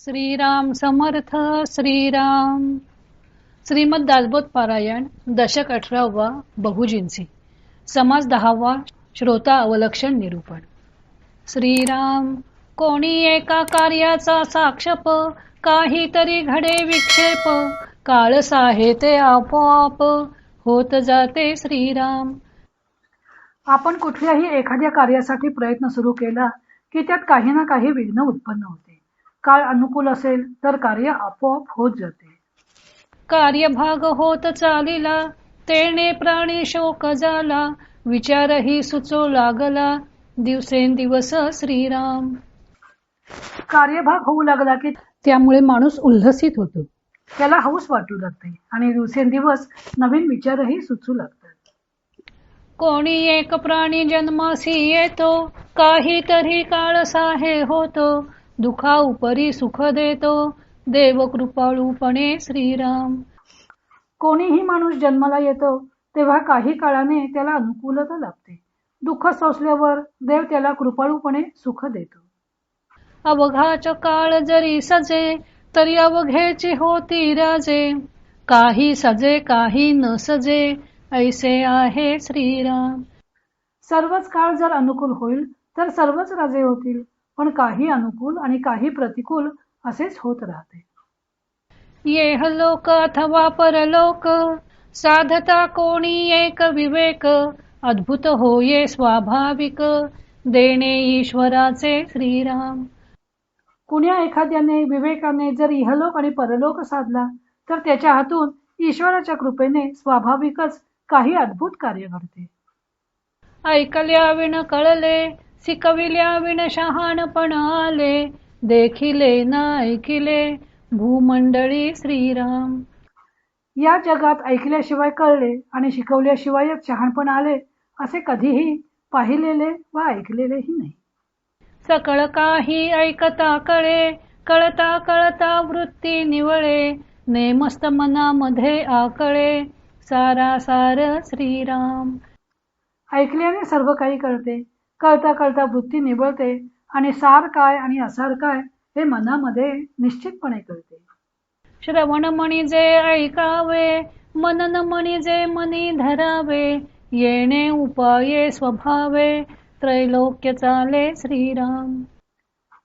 श्रीराम समर्थ श्रीराम. श्रीमद दासबोध पारायण दशक अठरावा बहुजिन्सी समाज दहावा श्रोता अवलक्षण निरूपण. श्रीराम कोणी एका कार्याचा साक्षप? काहीतरी घडे विक्षेप. काळस आहे ते आपोआप. होत जाते श्रीराम. आपण कुठल्याही एखाद्या कार्यासाठी प्रयत्न सुरू केला की त्यात काही ना काही विघ्न उत्पन्न होते. काळ अनुकूल असेल तर कार्य आपोआप होत जाते. कार्यभाग होत चालिला तेने प्राणी शोक झाला विचारही सुचो लागला दिवसेंदिवस श्रीराम. कार्यभाग होऊ लागला की त्यामुळे माणूस उल्हसित होतो. त्याला हौस वाटू लागते आणि दिवसेंदिवस नवीन विचारही सुचू लागतात. कोणी एक प्राणी जन्मासी येतो काहीतरी काळसाहे होतो दुखा उपरी सुख देतो. देव कृपाळूपणे श्रीराम. कोणीही माणूस जन्माला येतो तेव्हा काही काळाने त्याला अनुकूलता लागते दुःख सोसल्यावर देव त्याला कृपाळूपणे सुख देतो. अवघाच काळ जरी सजे तरी अवघेची होती राजे. काही सजे काही न सजे ऐसे आहे श्रीराम. सर्वच काळ जर अनुकूल होईल तर सर्वच राजे होतील. पण काही अनुकूल आणि काही प्रतिकूल असेच होत राहते. येह लोक अथवा परलोक साधता कोणी एक विवेक अद्भुत होये स्वाभाविक देणे ईश्वराचे श्रीराम. कुण्या एखाद्याने विवेकाने जर इहलोक आणि परलोक साधला तर त्याच्या हातून ईश्वराच्या कृपेने स्वाभाविकच काही अद्भुत कार्य घडते. ऐकल्या विण कळले शिकविल्या विण शहाणपण आले देखिले ना ऐकिले भूमंडळी श्रीराम. या जगात ऐकल्याशिवाय कळले आणि शिकवल्याशिवाय शहाणपण आले असे कधीही पाहिलेले व ऐकलेलेही नाही. सकळ काही ऐकता कळे कळता कळता वृत्ती निवळे नेमस्त मनामध्ये आकळे सारा सार श्रीराम. ऐकल्याने सर्व काही कळते कळता कळता वृत्ती निवळते आणि सार काय आणि असार काय हे मनामध्ये निश्चितपणे कळते. श्रवण मणी जे ऐकावे मनन मणी जे मनी धरावे येणे उपाये स्वभावे त्रैलोक्य चाले श्रीराम.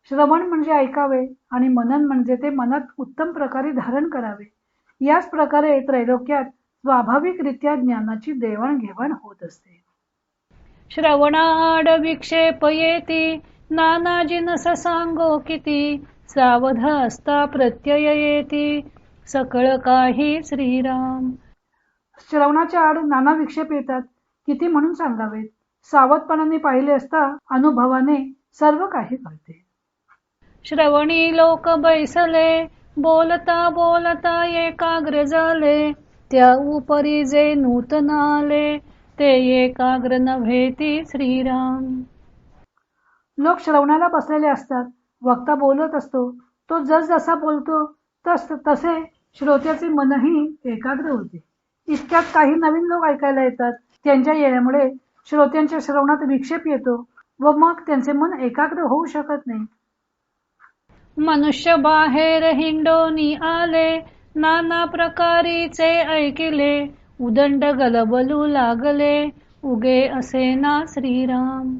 श्रवण म्हणजे ऐकावे आणि मनन म्हणजे ते मनात उत्तम प्रकारे धारण करावे. याच प्रकारे त्रैलोक्यात स्वाभाविकरित्या ज्ञानाची देवाणघेवाण होत असते. श्रवणाड विक्षेप येती नाना जिनस सांगो किती सावध असता प्रत्यय येती सकळ काही श्रीराम। श्रवणाच्या आड नाना विक्षेप येतात. किती म्हणून सांगावेत? सावधपणाने पाहिले असता अनुभवाने सर्व काही कळते. श्रवणी लोक बैसले बोलता बोलता एकाग्र झाले. त्या उपरी जे नूतन आले ते एकाग्र नव्हेती श्रीराम. लोक श्रवणाला बसलेले असतात. वक्ता बोलत असतो. तो जस जसा बोलतो तस तसे श्रोत्याचे मनही एकाग्र होते. इतक्यात काही नवीन लोक ऐकायला येतात. त्यांच्या येण्यामुळे श्रोत्यांच्या श्रवणात विक्षेप येतो व मग त्यांचे मन एकाग्र होऊ शकत नाही. मनुष्य बाहेर हिंडोनी आले नाना प्रकारीचे ऐकिले. उदंड गलबलू लागले उगे असे ना श्रीराम.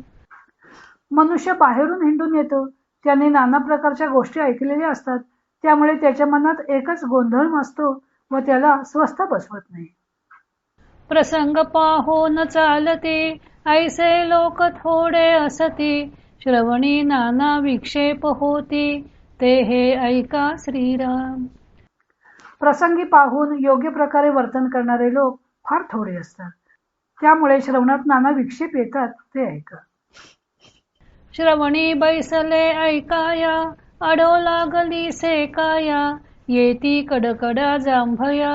मनुष्य बाहेरून हिंडून येतो. त्याने नाना प्रकारच्या गोष्टी ऐकलेल्या असतात. त्यामुळे त्याच्या मनात एकच गोंधळ असतो व त्याला स्वस्थ बसवत नाही. प्रसंग पाहोन चालते ऐसे लोक थोडे असती. श्रवणी नाना विक्षेप होती ते हे ऐका श्रीराम. प्रसंगी पाहून योग्य प्रकारे वर्तन करणारे लोक फार थोडे असतात. त्यामुळे श्रवणात नाना विक्षेप येतात ते ऐका श्रवणी बैसले ऐकाया अडो लागली सेकाया येती कडकडा जांभया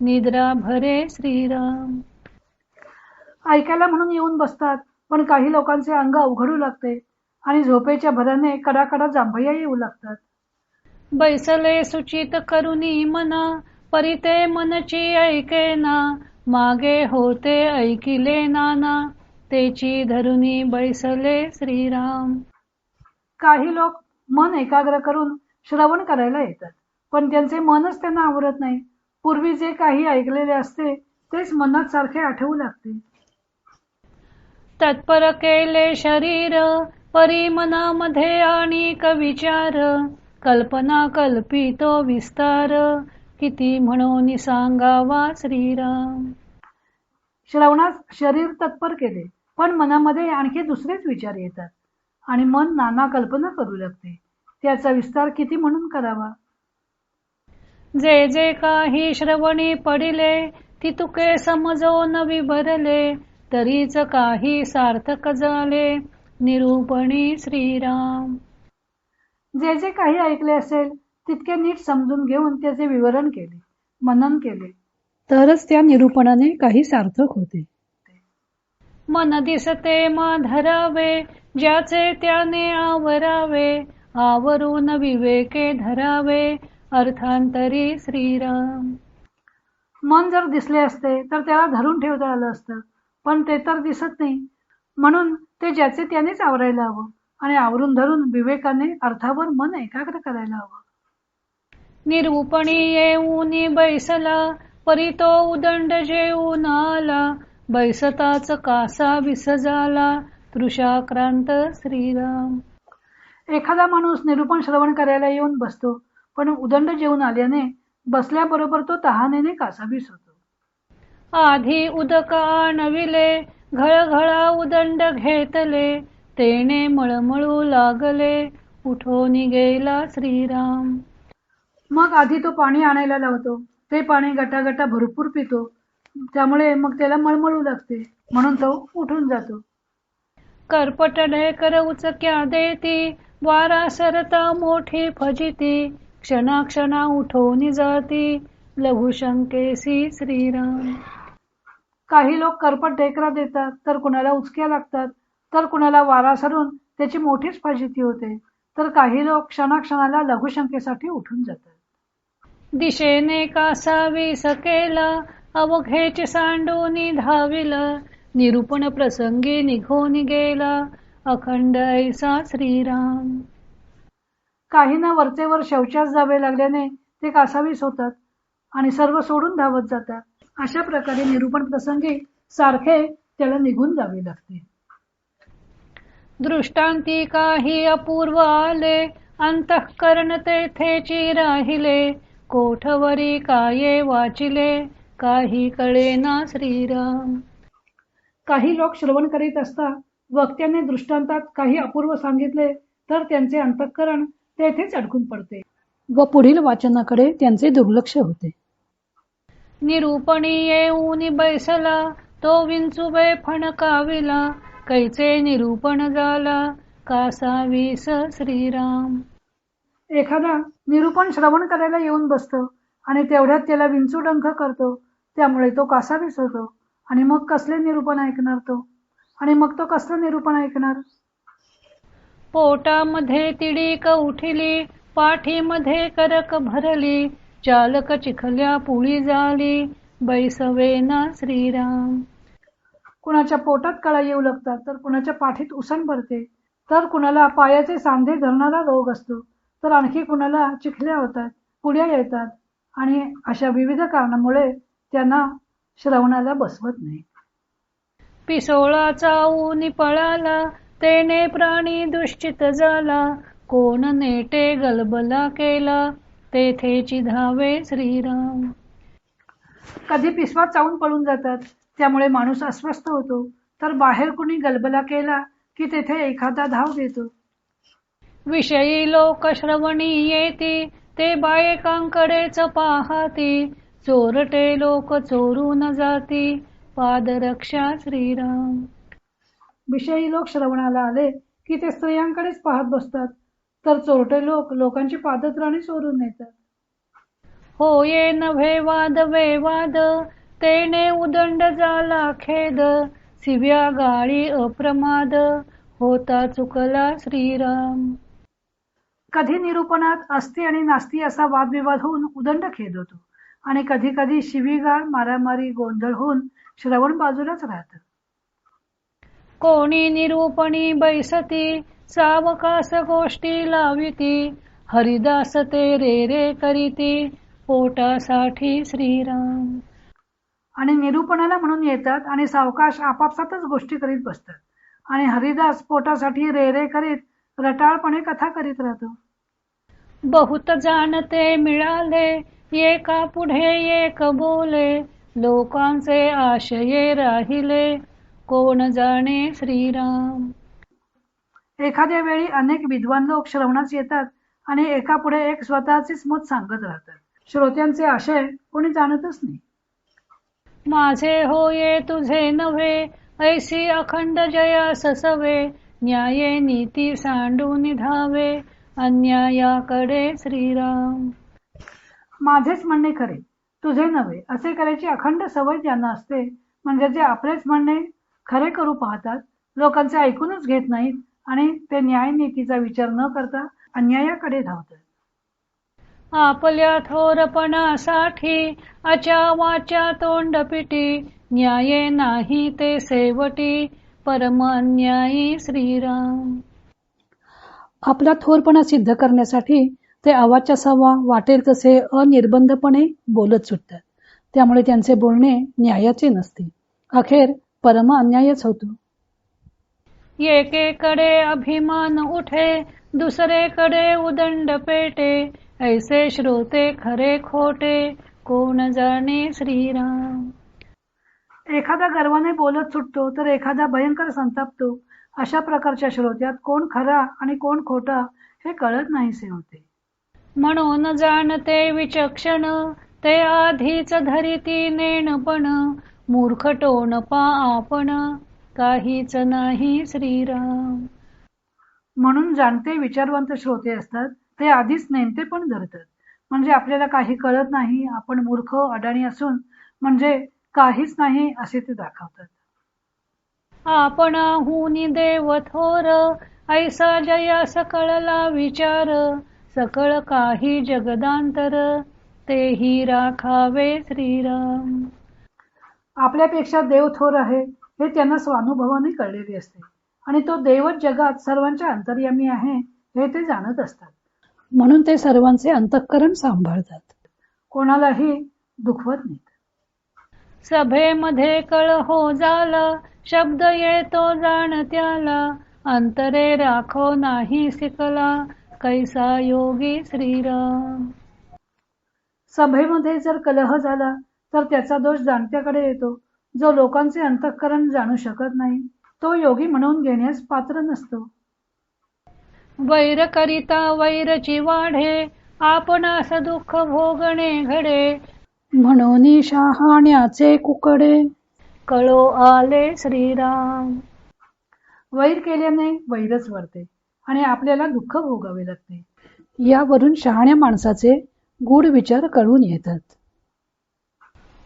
निद्रा भरे श्रीराम. ऐकायला म्हणून येऊन बसतात पण काही लोकांचे अंग अवघडू लागते आणि झोपेच्या भराने कडाकडा जांभया येऊ लागतात. बैसले सुचित करुनी मना परिते मनची ऐकेना मागे होते ऐकिले नाना तेची धरुनी बैसले श्रीराम. काही लोक मन एकाग्र करून श्रवण करायला येतात पण त्यांचे मनच त्यांना आवरत नाही. पूर्वी जे काही ऐकलेले असते तेच मनात सारखे आठवू लागते. तत्पर केले शरीर परी मनामध्ये आणि विचार. कल्पना कल्पितो विस्तार. किती म्हणून सांगावा श्रीराम. श्रवणात शरीर तत्पर केले पण मनामध्ये आणखी दुसरेच विचार येतात. आणि मन नाना कल्पना करू लागते. त्याचा विस्तार किती म्हणून करावा? जे जे काही श्रवणी पडिले ती तुके समजो न विभरले तरीच काही सार्थक झाले. निरूपणी श्रीराम. जे जे काही ऐकले असेल तितके नीट समजून घेऊन त्याचे विवरण केले मनन केले. तरच त्या निरूपणाने काही सार्थक होते. मन दिसते मा धरावे ज्याचे त्याने आवरावे आवरून विवेके धरावे अर्थांतरी श्रीराम. मन जर दिसले असते तर त्याला धरून ठेवता आलं असतं पण ते तर दिसत नाही. म्हणून ते ज्याचे त्यानेच आवरायला हवं. आणि आवरून धरून विवेकाने अर्थावर मन एकाग्र करायला हवं. निरूपणी येऊन बैसला परी तो उदंड जेऊन आला. बैसताच कासा विसजाला तृषाक्रांत श्रीराम. एखादा माणूस निरूपण श्रवण करायला येऊन बसतो पण उदंड जेवून आल्याने बसल्याबरोबर तो तहानेने कासावीस होतो आधी उदक आणविले घळघळा उदंड घेतले. तेने मळमळू लागले उठून गेला श्रीराम. मग आधी तो पाणी आणायला लावतो. ते पाणी गटागटा भरपूर पितो. त्यामुळे मग त्याला मळमळू लागते. म्हणून तो उठून जातो. करपट ढेकर उचक्या देती वारा सरता मोठी फजिती. क्षणाक्षणा उठवून जाती लघुशंकेसी श्रीराम. काही लोक करपट ढेकरा देतात तर कुणाला उचक्या लागतात? तर कुणाला वारा सरून त्याची मोठीच फजिती होते तर काही लोक क्षणाक्षणाला लघुशंकेसाठी उठून जातात. दिशेने कासावी सकेला अवघेच सांडून धाविल निरूपण प्रसंगी निघून गेला अखंड ऐसा श्रीराम. काहींना वरचेवर शौचास जावे लागल्याने ते कासावीस होतात आणि सर्व सोडून धावत जातात. अशा प्रकारे निरूपण प्रसंगी सारखे त्याला निघून जावे लागते. दृष्टांती काही अपूर्व आले अंतःकरण तेथेची राहिले कोठवरी काये वाचिले काही कळेना श्रीराम. काही लोक श्रवण करीत असता वक्त्याने दृष्टांतात काही अपूर्व सांगितले तर त्यांचे अंतःकरण तेथेच अडकून पडते. व पुढील वाचनाकडे त्यांचे दुर्लक्ष होते. निरूपणी येऊन बैसला तो विंचुबे फणकाविला कैचे निरूपण झाला कासावीस श्रीराम. एखादा निरूपण श्रवण करायला येऊन बसतो आणि तेवढ्यात त्याला विंचू डंख करतो त्यामुळे तो कासावीस होतो. आणि मग कसले निरूपण ऐकणार तो? आणि मग तो कसलं निरूपण ऐकणार? पोटामध्ये तिडीक उठिली पाठीमध्ये करक भरली चालक चिखल्या पुळी झाली बैसवेना श्रीराम. कुणाच्या पोटात कळा येऊ लागतात तर कुणाच्या पाठीत उसण भरते तर कुणाला पायाचे सांधे धरणारा रोग असतो तर आणखी कुणाला चिखल्या होतात पुड्या येतात आणि अशा विविध कारणामुळे त्यांना श्रवणाला बसवत नाही. पिसोळाचा ऊनी पळाला तेने प्राणी दुश्चित झाला कोण नेटे गलबला केला तेथेची धावे श्रीराम. कधी पिसवा चावून पळून जातात त्यामुळे माणूस अस्वस्थ होतो. तर बाहेर कुणी गलबला केला की तेथे एखादा धाव देतो. विषयी लोक श्रवणी येती ते बायकांकडेच पाहती. चोरटे लोक चोरून जाती पादरक्षा श्रीराम. विषयी लोक श्रवणाला आले की ते स्त्रियांकडेच पाहत बसतात. तर चोरटे लोक लोकांची पादत्राणी चोरून नेतात. होये नव्हे वाद वे वाद तेने उदंड झाला खेद शिव्या गाळी अप्रमाद होता चुकला श्रीराम. कधी निरूपणात असती आणि नास्ती असा वादविवाद होऊन उदंड खेद होतो. आणि कधी कधी शिवीगाळ मारामारी गोंधळ होऊन श्रवण बाजूलाच राहतं. कोणी निरूपणी बैसती सावकास गोष्टी लाविती हरिदास ते रे रे करीती पोटासाठी श्रीराम. आणि निरूपणाला म्हणून येतात आणि सावकाश आपापसातच गोष्टी करीत बसतात. आणि हरिदास पोटासाठी रे रे करीत रटाळपणे कथा करीत राहतो. बहुत जाणते मिळाले एका पुढे एक बोले लोकांचे आशये राहिले कोण जाणे श्रीराम? एखाद्या वेळी अनेक विद्वान लोक श्रवणास येतात आणि एका पुढे एक स्वतःचेच मत सांगत राहतात. श्रोत्यांचे आशय कोणी जाणतच नाही. माझे होये तुझे नव्हे ऐसी अखंड जया ससवे न्याये नीती सांडून धावे अन्यायाकडे श्रीराम. माझेच म्हणणे खरे तुझे नव्हे असे करायची अखंड सवय ज्यांना असते म्हणजे जे आपलेच म्हणणे खरे करू पाहतात लोकांचे ऐकूनच घेत नाहीत आणि ते न्याय नीतीचा विचार न करता अन्यायाकडे धावतात. आपल्या थोरपणासाठी अचा वाचा तोंडपिटी न्याये नाही ते सेवटी परम अन्यायी श्रीराम. आपला थोरपणा सिद्ध करण्यासाठी ते आवाजच्या सव्वा वाटेल तसे अनिर्बंधपणे बोलत सुटतात. त्यामुळे त्यांचे बोलणे न्यायाचे नसते. अखेर परम अन्यायच होतो. एकेकडे अभिमान उठे दुसरेकडे उदंड पेटे ऐसे श्रोते खरे खोटे कोण जाणे श्रीराम? एखादा गर्वाने बोलत सुटतो तर एखादा भयंकर संतापतो. अशा प्रकारच्या श्रोत्यात कोण खरा आणि कोण खोटा हे कळत नाहीसे होते. म्हणून जाणते विचक्षण ते आधीच धरिती नेणपण. मूर्ख टोणपा आपण काहीच नाही श्रीराम. म्हणून जाणते विचारवंत श्रोते असतात ते आधीच नेमते पण धरतात. म्हणजे आपल्याला काही कळत नाही आपण मूर्ख अडाणी असून म्हणजे काहीच नाही असे ते दाखवतात. आपण हुनी देव थोर ऐसा जया सकळला विचार सकळ काही जगदांतर तेही राखावे श्रीराम. आपल्यापेक्षा देव थोर आहे हे त्यांना स्वानुभवाने कळलेले असते. आणि तो देवच जगात सर्वांच्या अंतर्यामी आहे हे ते जाणत असतात. म्हणून ते सर्वांचे अंतःकरण सांभाळतात. कोणालाही दुखवत नाहीत. सभेमध्ये कळ हो झाला शब्द येतो जाण त्याला अंतरे राखो नाही शिकला कैसा योगी श्रीराम. सभेमध्ये जर कलह झाला तर त्याचा दोष जाणत्याकडे येतो. जो लोकांचे अंतःकरण जाणू शकत नाही तो योगी म्हणून घेण्यास पात्र नसतो. वैर करिता वैरची वाढे आपणास दुःख भोगणे घडे. म्हणून शहाण्याचे कुकडे. कळो आले श्रीराम. वैर केल्याने वैरच वरते आणि आपल्याला दुःख भोगावे लागते. यावरून शहाण्या माणसाचे गूढ विचार कळून येतात.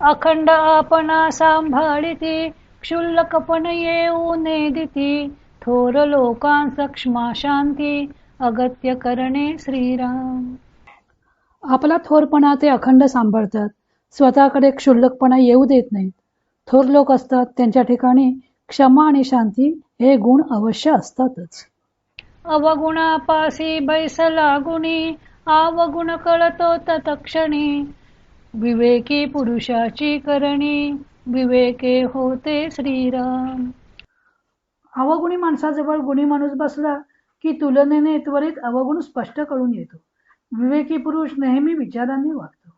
अखंड आपणा सांभाळिती क्षुल्लकपण येऊ नेदिती थोर लोकांस क्षमा शांती अगत्य करणे श्रीराम. आपला थोरपणा ते अखंड सांभाळतात. स्वतःकडे क्षुल्लकपणा येऊ देत नाहीत. थोर लोक असतात त्यांच्या ठिकाणी क्षमा आणि शांती हे गुण अवश्य असतातच. अवगुणापासी बैसला गुणी आवगुण कळतो तत्क्षणी. विवेकी पुरुषाची करणी विवेके होते श्रीराम. अवगुणी माणसाजवळ गुणी माणूस बसला की तुलनेने त्वरित अवगुण स्पष्ट कळून येतो. विवेकी पुरुष नेहमी विचारांनी वागतो.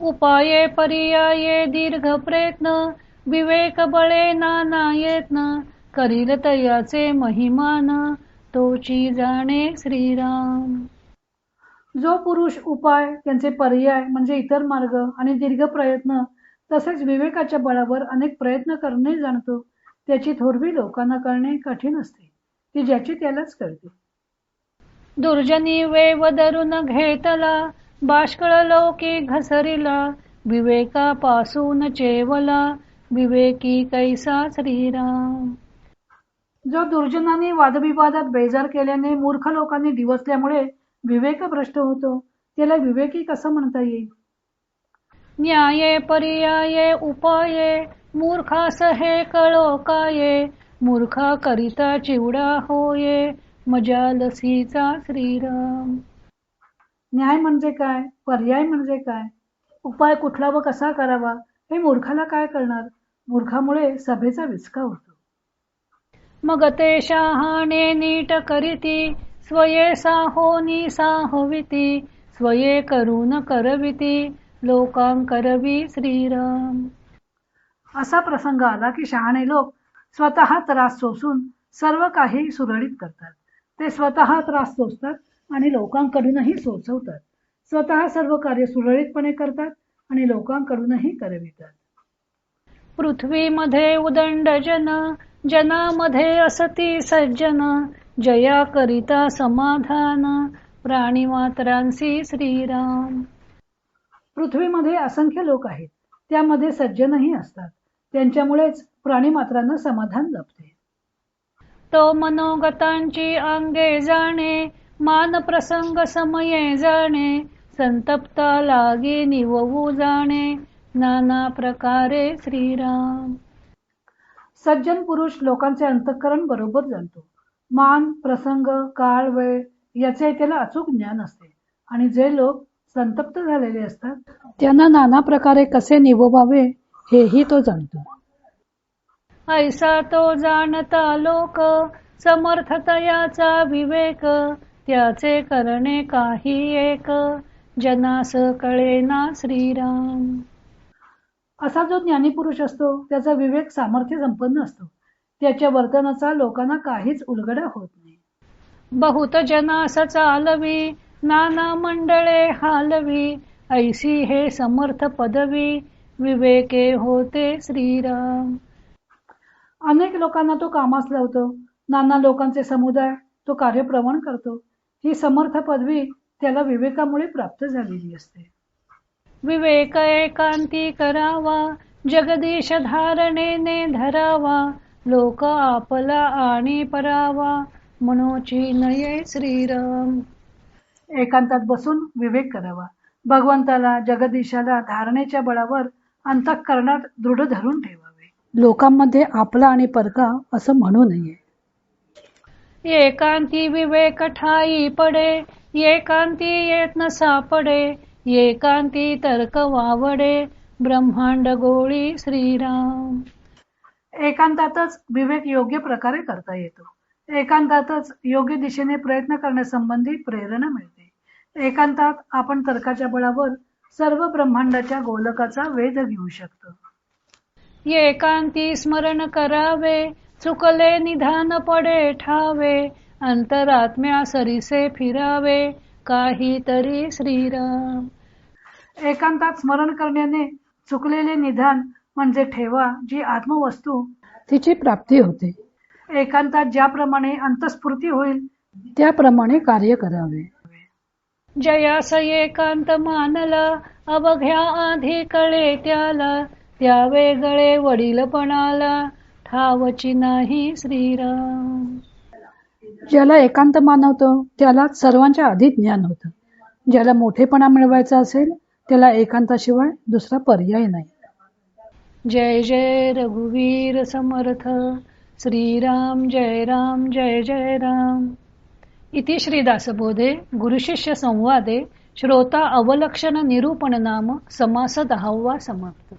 उपाये पर्याये दीर्घ प्रयत्न विवेक बळे नाना यत्न करील तयाचे महिमान तोची जाणे श्रीराम. जो पुरुष उपाय त्यांचे पर्याय म्हणजे इतर मार्ग आणि दीर्घ प्रयत्न तसेच विवेकाच्या बळावर अनेक प्रयत्न करणे जाणतो त्याची थोरवी लोकांना कळणे कठीण असते. ती ज्याची त्यालाच कळते. दुर्जनी वेव धरून घेतला बाष्कळ लोकी घसरिला विवेकापासून चेवला विवेकी कैसा श्रीराम. जो दुर्जनाने वादविवादात बेजार केल्याने मूर्ख लोकांनी दिवसल्यामुळे विवेक भ्रष्ट होतो त्याला विवेकी कसं म्हणता येईल? न्याये पर्याये उपाये मूर्खास हे कळो काये मूर्खा करिता चिवडा होये मजा लसीचा श्रीराम. न्याय म्हणजे काय? पर्याय म्हणजे काय? उपाय कुठला व कसा करावा? हे मूर्खाला काय करणार मूर्खामुळे सभेचा विचका होतो. मग ते शहाणे नीट करीती स्वये साहोनी साहविती स्वये करून करविती लोकांकरवी श्रीराम. असा प्रसंग आला की शहाणे लोक स्वतः त्रास सोसून सर्व काही सुरळीत करतात. ते स्वतः त्रास सोसतात आणि लोकांकडूनही सोसवतात. स्वतः सर्व कार्य सुरळीतपणे करतात आणि लोकांकडूनही करवितात. पृथ्वीमध्ये उदंड जन जनामध्ये असती सज्जन जया करिता समाधान प्राणी मात्रांसी श्रीराम. पृथ्वीमध्ये असंख्य लोक आहेत. त्यामध्ये सज्जनही असतात. त्यांच्यामुळेच प्राणीमात्रांना समाधान लभते. तो मनोगतांची अंगे जाणे मान प्रसंग समये जाणे संतप्ता लागी निववू जाणे. नाना प्रकारे श्रीराम. सज्जन पुरुष लोकांचे अंतःकरण बरोबर जाणतो. मान प्रसंग काळ वेळ याचे त्याला अचूक ज्ञान असते. आणि जे लोक संतप्त झालेले असतात? त्यांना नाना प्रकारे कसे निववावे हेही तो जाणतो. ऐसा तो जाणता लोक समर्थतयाचा विवेक त्याचे करणे काही एक. जनास कळेना श्रीराम. असा जो ज्ञानी पुरुष असतो त्याचा विवेक सामर्थ्य संपन्न असतो. त्याच्या वर्तनाचा लोकांना काहीच उलगडा होत नाही. बहुत जनास चालवी नाना मंडळे हालवी ऐसी हे समर्थ पदवी. विवेके होते श्रीराम. अनेक लोकांना तो कामास लावतो. नाना लोकांचे समुदाय तो कार्यप्रवण करतो. ही समर्थ पदवी त्याला विवेकामुळे प्राप्त झालेली असते. विवेक एकांती करावा जगदीश धारणेने धरावा लोक आपला आणि परावा मनोची नये श्रीराम. एकांतात बसून विवेक करावा. भगवंताला जगदीशाला धारणेच्या बळावर अंतःकरणात दृढ धरून ठेवावे. लोकांमध्ये आपला आणि परका असं म्हणू नये. एकांती विवेक ठाई पडे एकांती येत न सापडे एकांती तर्क वावडे ब्रह्मांड गोळी श्रीराम. एकांतातच विवेक योग्य प्रकारे करता येतो. एकांतातच योग्य दिशेने प्रयत्न करण्यासंबंधी प्रेरणा मिळते. एकांतात आपण तर्काच्या बळावर सर्व ब्रह्मांडाच्या गोलकाचा वेध घेऊ शकतो. एकांती स्मरण करावे चुकले निधान पडे ठावे अंतरात्म्या सरीसे फिरावे काहीतरी श्रीराम. एकांतात स्मरण करण्याने चुकलेले निधान म्हणजे ठेवा जी आत्मवस्तू तिची प्राप्ती होते. एकांतात ज्याप्रमाणे अंतस्फूर्ती होईल त्याप्रमाणे कार्य करावे. जयास एकांत मानला अवघ्या आधी कळे त्याला त्या वेगळे वडीलपणाला ठावची नाही श्रीराम. ज्याला एकांत मानवतो त्याला सर्वांच्या आधी ज्ञान होतं. ज्याला मोठेपणा मिळवायचा असेल त्याला एकांताशिवाय दुसरा पर्याय नाही. जय जय रघुवीर समर्थ श्रीराम जय राम जय जय राम. इति श्रीदासबोधे गुरुशिष्य संवादे श्रोता अवलक्षण निरूपण नाम समास दहावा समाप्त।